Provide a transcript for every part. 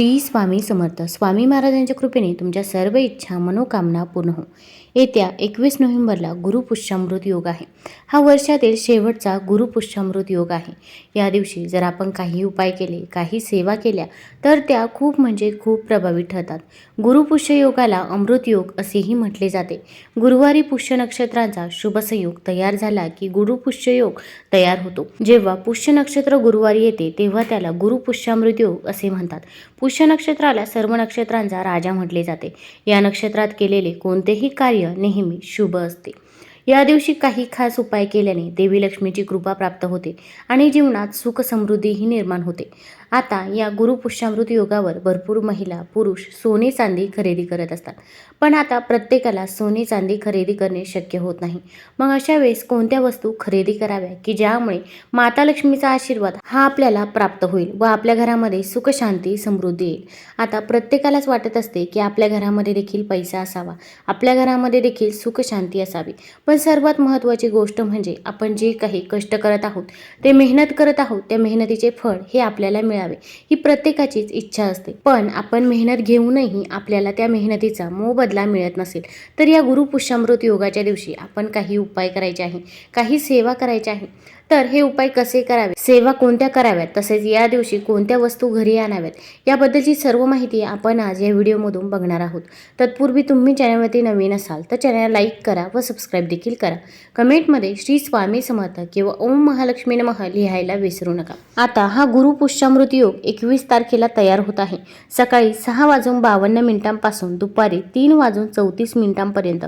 श्री स्वामी समर्थ. स्वामी महाराजांच्या कृपेने तुमच्या सर्व इच्छा मनोकामना पूर्ण हो. येत्या एकवीस नोव्हेंबरला गुरुपुष्यामृत योग आहे. हा वर्षातील शेवटचा गुरुपुष्यामृत योग आहे. या दिवशी जर आपण काही उपाय केले काही सेवा केल्या तर त्या खूप म्हणजे खूप प्रभावी ठरतात. गुरुपुष्य योगाला अमृत योग असेही म्हटले जाते. गुरुवारी पुष्य नक्षत्रांचा शुभ संयोग तयार झाला की गुरुपुष्य योग तयार होतो. जेव्हा पुष्य नक्षत्र गुरुवारी येते तेव्हा त्याला गुरुपुष्यामृत योग असे म्हणतात. पुष्य नक्षत्राला सर्व नक्षत्रांचा राजा म्हटले जाते. या नक्षत्रात केलेले कोणतेही कार्य नेहमी शुभ असते. या दिवशी काही खास उपाय केल्याने देवी लक्ष्मीची कृपा प्राप्त होते आणि जीवनात सुख समृद्धीही निर्माण होते. आता या गुरुपुष्यामृत योगावर भरपूर महिला पुरुष सोने चांदी खरेदी करत असतात. पण आता प्रत्येकाला सोने चांदी खरेदी करणे शक्य होत नाही. मग अशा वेळेस कोणत्या वस्तू खरेदी कराव्या की ज्यामुळे माता लक्ष्मीचा आशीर्वाद हा आपल्याला प्राप्त होईल व आपल्या घरामध्ये सुखशांती समृद्धी येईल? आता प्रत्येकालाच वाटत असते की आपल्या घरामध्ये देखील पैसा असावा. आपल्या घरामध्ये देखील सुखशांती असावी. पण सर्वात महत्त्वाची गोष्ट म्हणजे आपण जे काही कष्ट करत आहोत ते मेहनत करत आहोत त्या मेहनतीचे फळ हे आपल्याला मिळावे ही प्रत्येकाचीच इच्छा असते. पण आपण मेहनत घेऊनही आपल्याला त्या मेहनतीचा मोबदला मिळत नसेल तर या गुरुपुष्यामृत योगाच्या दिवशी आपण काही उपाय करायचे आहे काही सेवा करायची आहे. तर हे उपाय कसे करावे? सेवा कोणत्या कराव्यात? तसेच या दिवशी कोणत्या वस्तू घरी आणाव्यात? याबद्दलची सर्व माहिती आपण आज या व्हिडिओमधून बघणार आहोत. तत्पूर्वी तुम्ही चॅनलवरती नवीन असाल तर चॅनल लाईक करा व सबस्क्राईब देखील करा. कमेंटमध्ये श्री स्वामी समर्थ किंवा ओम महालक्ष्मी नमः लिहायला विसरू नका. आता हा गुरु पुष्यामृत योग एकवीस तारखेला तयार होत आहे. सकाळी सहा वाजून बावन्न मिनिटांपासून दुपारी तीन वाजून चौतीस मिनिटांपर्यंत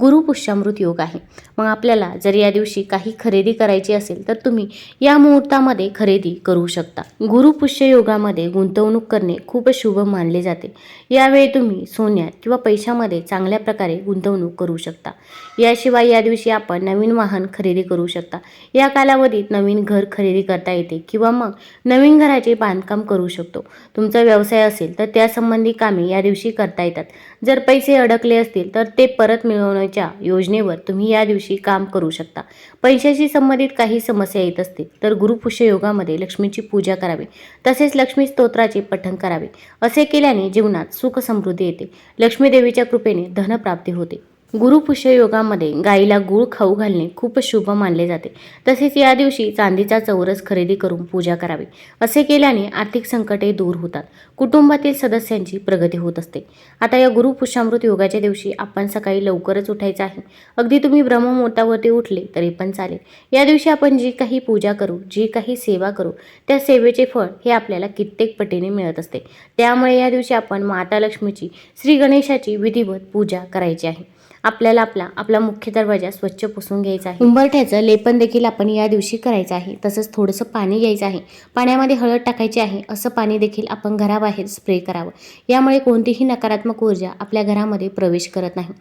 गुरुपुष्यामृत योग आहे. मग आपल्याला जर या दिवशी काही खरेदी करायची असेल तर तुम्ही या मुहूर्तामध्ये खरेदी करू शकता. गुरुपुष्य योगामध्ये गुंतवणूक करणे खूप शुभ मानले जाते. यावेळी तुम्ही सोन्यात किंवा पैशामध्ये चांगल्या प्रकारे गुंतवणूक करू शकता. याशिवाय या दिवशी आपण नवीन वाहन खरेदी करू शकता. या कालावधीत नवीन घर खरेदी करता येते किंवा मग नवीन घराचे बांधकाम करू शकतो. तुमचा व्यवसाय असेल तर त्यासंबंधी कामे या दिवशी करता येतात. जर पैसे अडकले असतील तर ते परत मिळवण्याच्या योजनेवर तुम्ही या दिवशी काम करू शकता. पैशाशी संबंधित काही समस्या येत असतील तर गुरुपुष्य योगामध्ये लक्ष्मीची पूजा करावी. तसेच लक्ष्मी स्तोत्राचे पठण करावे. असे केल्याने जीवनात सुख समृद्धी येते. लक्ष्मी देवीच्या कृपेने धनप्राप्ती होते. गुरुपुष्य योगामध्ये गाईला गूळ खाऊ घालणे खूप शुभ मानले जाते. तसेच या दिवशी चांदीचा चौरस खरेदी करून पूजा करावी असे केल्याने आर्थिक संकटे दूर होतात. कुटुंबातील सदस्यांची प्रगती होत असते. आता या गुरुपुष्यामृत योगाच्या दिवशी आपण सकाळी लवकरच उठायचं आहे. अगदी तुम्ही ब्रह्ममुहूर्तावरती उठले तरी पण चालेल. या दिवशी आपण जी काही पूजा करू जी काही सेवा करू त्या सेवेचे फळ हे आपल्याला कित्येक पटीने मिळत असते. त्यामुळे या दिवशी आपण माता लक्ष्मीची श्री गणेशाची विधिवत पूजा करायची आहे. आपल्याला आपला आपला मुख्य दरवाजा स्वच्छ पुसून घ्यायचा आहे. उंबरठ्याचं लेपन देखील आपण या दिवशी करायचं आहे. तसंच थोडंसं पाणी घ्यायचं आहे. पाण्यामध्ये हळद टाकायची आहे. असं पाणी देखील आपण घराबाहेर स्प्रे करावं. यामुळे कोणतीही नकारात्मक ऊर्जा आपल्या घरामध्ये प्रवेश करत नाही.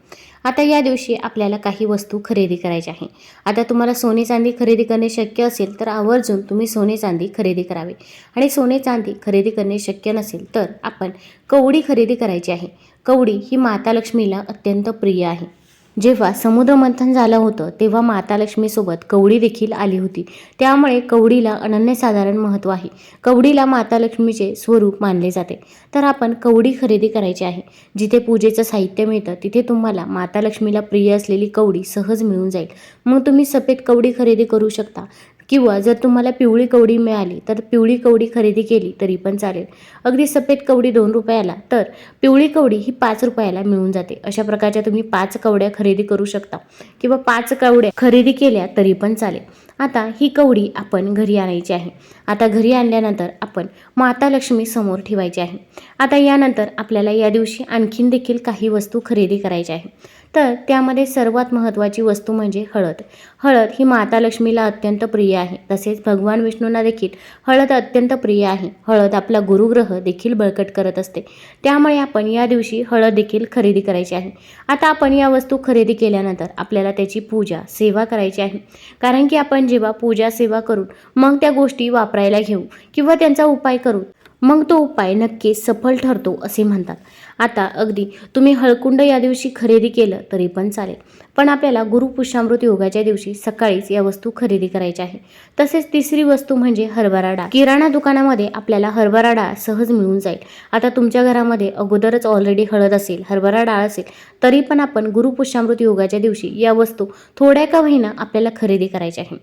आता या दिवशी आपल्याला काही वस्तू खरेदी करायची आहे. आता तुम्हाला सोने चांदी खरेदी करणे शक्य असेल तर आवर्जून तुम्ही सोने चांदी खरेदी करावे. आणि सोने चांदी खरेदी करणे शक्य नसेल तर आपण कवडी खरेदी करायची आहे. कवडी ही माता लक्ष्मीला अत्यंत प्रिय आहे. जेव्हा समुद्रमंथन झालं होतं तेव्हा माता लक्ष्मीसोबत कवडी देखील आली होती. त्यामुळे कवडीला अनन्यसाधारण महत्त्व आहे. कवडीला माता लक्ष्मीचे स्वरूप मानले जाते. तर आपण कवडी खरेदी करायची आहे. जिथे पूजेचं साहित्य मिळतं तिथे तुम्हाला माता लक्ष्मीला प्रिय असलेली कवडी सहज मिळून जाईल. मग तुम्ही सफेद कवडी खरेदी करू शकता. किंवा जर तुम्हाला पिवळी कवडी मिळाली तर पिवळी कवडी खरेदी केली तरी पण चालेल. अगदी सफेद कवडी दोन रुपयाला तर पिवळी कवडी ही पाच रुपयाला मिळून जाते. अशा प्रकारच्या तुम्ही पाच कवड्या खरेदी करू शकता किंवा पाच कवड्या खरेदी केल्या तरी पण चालेल. आता ही कवडी आपण घरी आणायची आहे. आता घरी आणल्यानंतर आपण माता लक्ष्मी समोर ठेवायची आहे. आता यानंतर आपल्याला या दिवशी आणखीन देखील काही वस्तू खरेदी करायच्या आहे तर त्यामध्ये सर्वात महत्त्वाची वस्तू म्हणजे हळद. हळद ही माता लक्ष्मीला अत्यंत प्रिय आहे. तसेच भगवान विष्णूंना देखील हळद अत्यंत प्रिय आहे. हळद आपला गुरुग्रह देखील बळकट करत असते. त्यामुळे आपण या दिवशी हळद देखील खरेदी करायची आहे. आता आपण या वस्तू खरेदी केल्यानंतर आपल्याला त्याची पूजा सेवा करायची आहे. कारण की आपण जेव्हा पूजा सेवा करून मग त्या गोष्टी वापरायला घेऊ किंवा त्यांचा उपाय करू मग तो उपाय नक्की सफल ठरतो असे म्हणतात. आता अगदी तुम्ही हळकुंड या दिवशी खरेदी केलं तरी पण चालेल. पण आपल्याला गुरुपुष्यामृत योगाच्या दिवशी सकाळीच या वस्तू खरेदी करायच्या आहे तसेच तिसरी वस्तू म्हणजे हरभरा डाळ. किराणा दुकानामध्ये आपल्याला हरभरा डाळ सहज मिळून जाईल. आता तुमच्या घरामध्ये अगोदरच ऑलरेडी हळद असेल हरभरा डाळ असेल तरी पण आपण गुरुपुष्यामृत योगाच्या दिवशी या वस्तू थोड्या का होईना आपल्याला खरेदी करायच्या आहे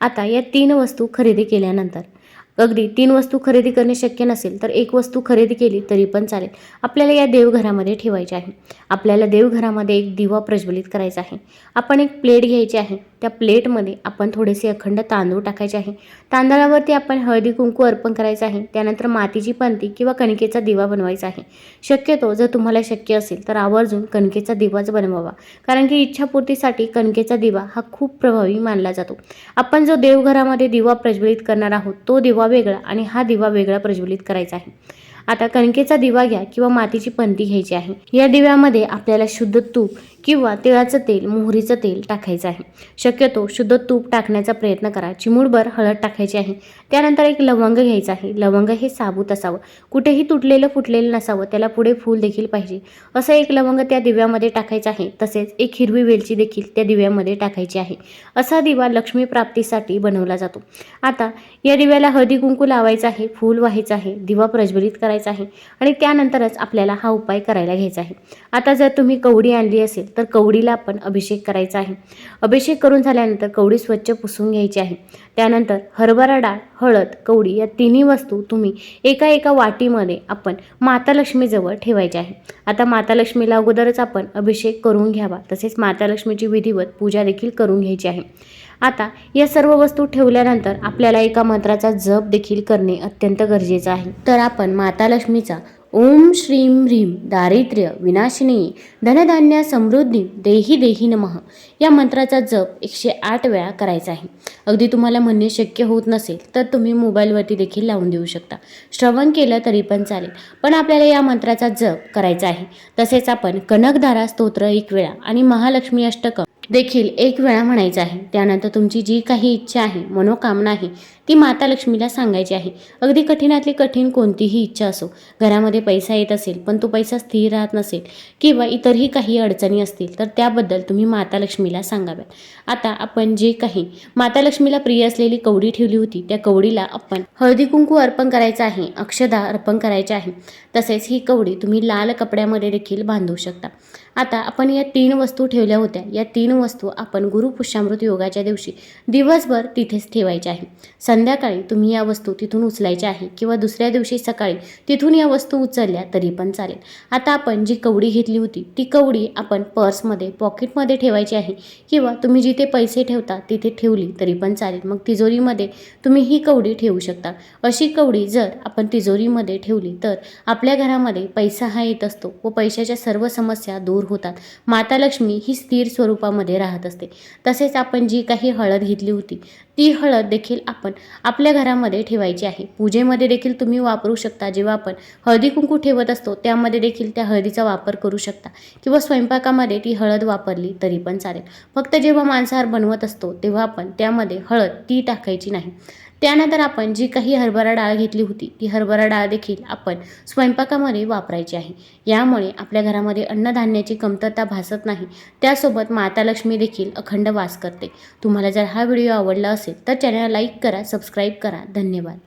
आता या तीन वस्तू खरेदी केल्यानंतर अगदी तीन वस्तू खरेदी करणे शक्य नसेल तर एक वस्तू खरेदी केली तरी पण चालेल. आपल्याला या देवघरामध्ये ठेवायचे आहे. आपल्याला देवघरामध्ये एक दिवा प्रज्वलित करायचा आहे. आपण एक प्लेट घ्यायची आहे. त्या प्लेटमध्ये आपण थोडेसे अखंड तांदूळ टाकायचे आहे. तांदळावरती आपण हळदी कुंकू अर्पण करायचं आहे. त्यानंतर मातीची पंती किंवा कणकेचा दिवा बनवायचा आहे. शक्यतो जर तुम्हाला शक्य असेल तर आवर्जून कणकेचा दिवाच बनवावा. कारण की इच्छापूर्तीसाठी कणकेचा दिवा हा खूप प्रभावी मानला जातो. आपण जो देवघरामध्ये दिवा प्रज्वलित करणार आहोत तो दिवा वेगळा आणि हा दिवा वेगळा प्रज्वलित करायचा आहे. आता कणकेचा दिवा घ्या किंवा मातीची पंती घ्यायची आहे. या दिव्यामध्ये आपल्याला शुद्ध तूप किंवा तिळाचं तेल मोहरीचं तेल टाकायचं आहे. शक्यतो शुद्ध तूप टाकण्याचा प्रयत्न करा. चिमूडभर हळद टाकायची आहे. त्यानंतर एक लवंग घ्यायचं आहे. लवंग हे साबूत असावं. कुठेही तुटलेलं फुटलेलं नसावं. त्याला पुढे फूल देखील पाहिजे. असं एक लवंग त्या दिव्यामध्ये टाकायचं आहे. तसेच एक हिरवी वेलची देखील त्या दिव्यामध्ये टाकायची आहे. असा दिवा लक्ष्मी प्राप्तीसाठी बनवला जातो. आता या दिव्याला हळदी कुंकू लावायचं आहे. फूल व्हायचं आहे. दिवा प्रज्वलित करायचा आहे. आणि त्यानंतरच आपल्याला हा उपाय करायला घ्यायचा आहे. आता जर तुम्ही कवडी आणली असेल तर कवडीला आपण अभिषेक करायचा आहे. अभिषेक करून झाल्यानंतर कवडी स्वच्छ पुसून घ्यायची आहे. त्यानंतर हरभरा डाळ हळद कवडी या तिन्ही वस्तू तुम्ही एका एका वाटीमध्ये आपण माता लक्ष्मीजवळ ठेवायच्या आहे. आता माता लक्ष्मीला अगोदरच आपण अभिषेक करून घ्यावा तसेच माता लक्ष्मीची विधिवत पूजा देखील करून घ्यायची आहे. आता या सर्व वस्तू ठेवल्यानंतर आपल्याला एका मंत्राचा जप देखील करणे अत्यंत गरजेचं आहे. तर आपण माता लक्ष्मीचा ओम श्रीं ह्रीं दारिद्र्य विनाशिनी धनधान्य समृद्धी देही देही नमः. या मंत्राचा जप एकशे आठ वेळा करायचा आहे. अगदी तुम्हाला म्हणणे शक्य होत नसेल तर तुम्ही मोबाईलवरती देखील लावून देऊ शकता. श्रवण केलं तरी पण चालेल पण आपल्याला या मंत्राचा जप करायचा आहे. तसेच आपण कनकधारा स्तोत्र एक वेळा आणि महालक्ष्मी अष्टकं देखील एक वेळा म्हणायचं आहे. त्यानंतर तुमची जी काही इच्छा आहे मनोकामना आहे ती माता लक्ष्मीला सांगायची आहे. अगदी कठीणातली कठीण कोणतीही इच्छा असो घरामध्ये पैसा येत असेल पण तो पैसा स्थिर राहत नसेल किंवा इतरही काही अडचणी असतील तर त्याबद्दल तुम्ही माता लक्ष्मीला सांगाव्यात आता आपण जे काही माता लक्ष्मीला प्रिय असलेली कवडी ठेवली होती त्या कवडीला आपण हळदी कुंकू अर्पण करायचं आहे अक्षदा अर्पण करायचे आहे. तसेच ही कवडी तुम्ही लाल कपड्यामध्ये देखील बांधू शकता. आता आपण या तीन वस्तू ठेवल्या होत्या. या तीन वस्तू आपण गुरुपुष्यामृत योगाच्या दिवशी दिवसभर तिथेच ठेवायच्या आहे. संध्याकाळी तुम्ही या वस्तू तिथून उचलायच्या आहे किंवा दुसऱ्या दिवशी सकाळी तिथून या वस्तू उचलल्या तरी पण चालेल. आता आपण जी कवडी घेतली होती ती कवडी आपण पर्समध्ये पॉकेटमध्ये ठेवायची आहे किंवा तुम्ही जिथे पैसे ठेवता तिथे ठेवली तरी पण चालेल. मग तिजोरीमध्ये तुम्ही ही कवडी ठेवू शकता. अशी कवडी जर आपण तिजोरीमध्ये ठेवली तर आपल्या घरामध्ये पैसा हा येत असतो व पैशाच्या सर्व समस्या दूर होतात. माता लक्ष्मी ही स्थिर स्वरूपामध्ये राहत असते. तसेच आपण जी काही हळद घेतली होती ती हळद देखील आपण आपल्या घरामध्ये ठेवायची आहे. पूजेमध्ये देखील तुम्ही वापरू शकता. जेव्हा आपण हळदी कुंकू ठेवत असतो त्यामध्ये देखील त्या हळदीचा वापर करू शकता. किंवा स्वयंपाकामध्ये ती हळद वापरली तरी पण चालेल. फक्त जेव्हा मांसाहार बनवत असतो तेव्हा आपण त्यामध्ये हळद ती टाकायची नाही. त्यानंतर आपण जी काही हरभरा डाळ घेतली होती ती हरभरा डाळ देखील आपण स्वयंपाकामध्ये वापरायची आहे. यामुळे आपल्या घरामध्ये अन्नधान्याची कमतरता भासत नाही. त्यासोबत माता लक्ष्मी देखील अखंड वास करते. तुम्हाला जर हा व्हिडिओ आवडला असेल तर चॅनल लाईक करा सबस्क्राईब करा. धन्यवाद.